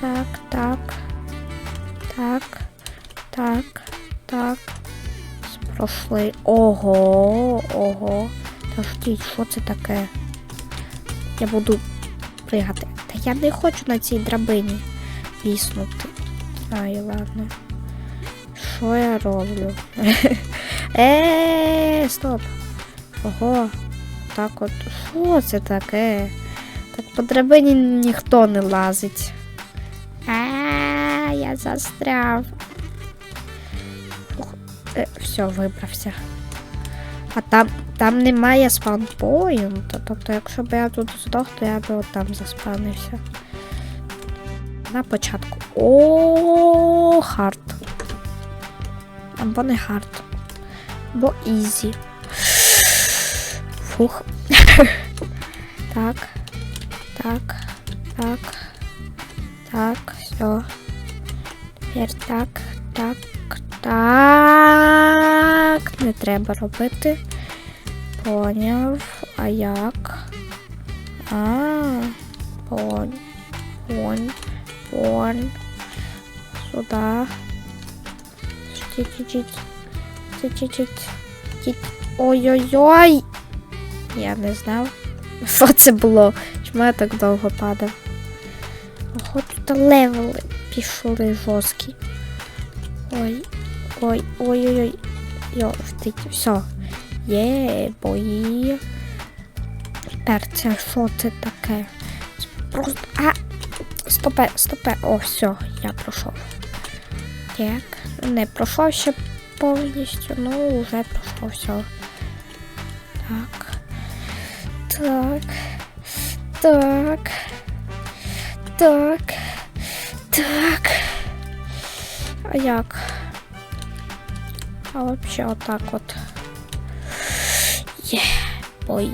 Так, так. Так. Так. Так. Пройшли. Ого, ого. Та ждіть, що це таке? Я буду пригати. Та я не хочу на цій драбині віснути. Ай, ладно. Що я роблю? Е, стоп. Ого. Так от. Що це таке? Так по драбині ніхто не лазить. А, я застряв. Ух, е, все, вибрався. А там, там немає спаунпоінту. Тобто, якщо б я тут здох, то я би от там заспавнився. На початку. О, хард. Або не хард. Або ізі. Фух. так. Так. Так. Так, все. Тепер так, так, так. Не треба робити. Поняв. А як? А, понь. Понь. Понь. Сюда. Ой-ой-ой. Я не знав. Що це було? Чому я так довго падав? Тут левели пішли жорсткі. Ой, ой, ой-ой-ой. Йо, втить, все. Є, бої. Тепер це що це таке? Це Просто. А! Стопе, стопе. О, все, я пройшов. Так, не пройшов ще повністю, ну вже пройшов все. Так. Так. Так. Так. Так. А як? А вообще отак от. Є. Ой.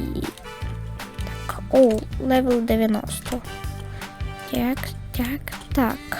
Так. О, левел 90. Так, так, так.